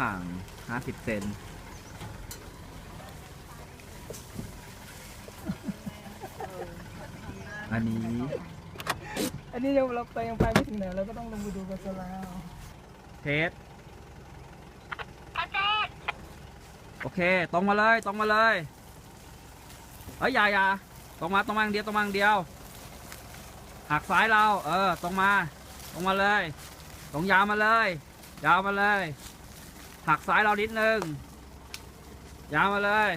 ห่าง50เซนอันนี้อันนี้ยังเราไปยังไปไม่ถึงไหนเราก็ต้องลงไปดูกันซะแล้วเทสโอเค ตรงมาเลย ตรงมาเลยเอ้ยอย่าอย่าตรงมาตรงมาอย่างเดียวตรงมาอย่างเดียวหักซ้ายเรา เออ ตรงมา ตรงมาเลย ตรงยาวมาเลย ยาวมาเลย หักซ้ายเรานิดนึงยาวมาเลย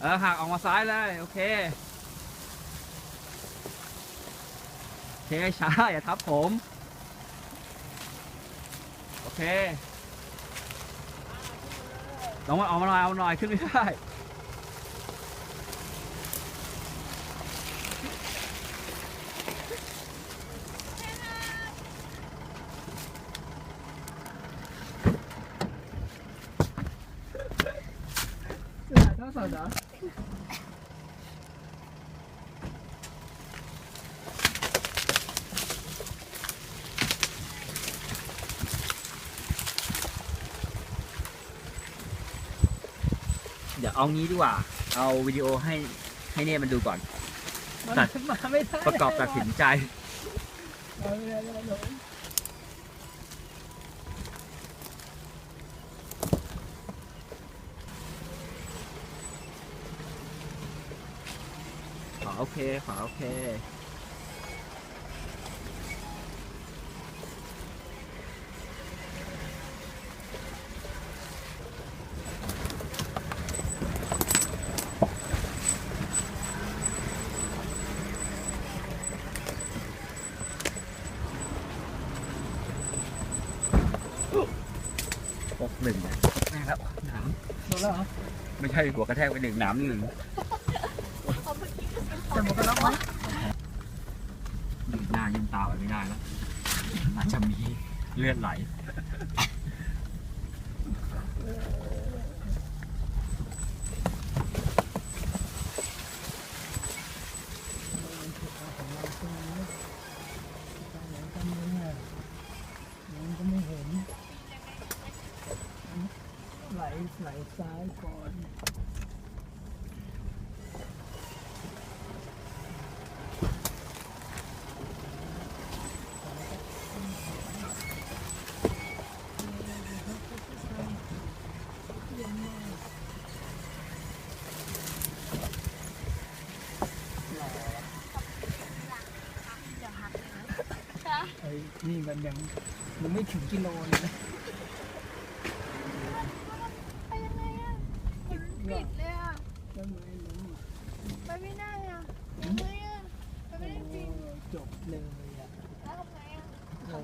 เออหักออกมาซ้ายเลย โอเคโอเคช้าอย่าทับผม โอเคลองมาออกมาหน่อยเอาหน่อยขึ้นไม่ได้ เสื้อเท่าสดเหรอเดี๋ยวเอางี้ดีกว่า เอาวิดีโอให้ให้เน่มันดูก่อน มันตัด มาไม่ได้ประกอบตัดสินใจมาไม่ได้ไม่ได้ไม่ได้ ขอ โอเคขอโอเคปกหนึ่งนะแม่แล้วหนามโดนแล้วเหรอ ไม่ใช่หัวกระแทกไปหนึ่งหนามหนึ่ง แต่หมวกกันน็อกไหมยืนหน้ายืนตาไปไม่ได้แล้วอาจจะมีเลือดไหลไหลซ้ายก่อน อ้นี่มันยังยังไม่ถึงกิโลเลยนะไปยังไงอะมันปิดเลยอะต้นไม้ล้มไปไม่ได้อะยังไงอะไปไม่ได้จริงจบเลยอะแล้วทำไงอะเรา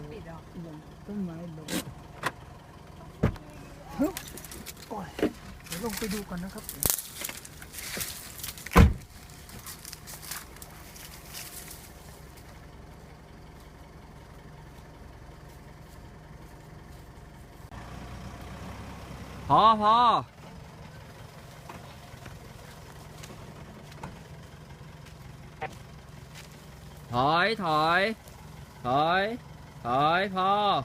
ยังต้นไม้ล้มฮึบก่อนเดี๋ยวลงไปดูก่อนนะครับ พอพอถอยถอยถอยถอยพอ ห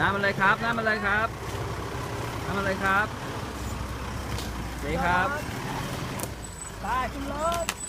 น้ำมันเลยครับ น้ำมันเลยครับน้ำมันเลยครับดีครับ ไปขึ้นรถ